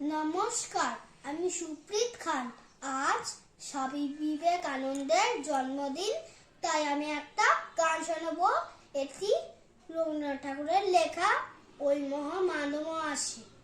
নমস্কার, আমি সুপ্রীত খান। আজ স্বামী বিবেকানন্দের জন্মদিন, তাই আমি একটা গান শোনাব। এটি রবীন্দ্রনাথ ঠাকুরের লেখা, ওই মহামানব আসে।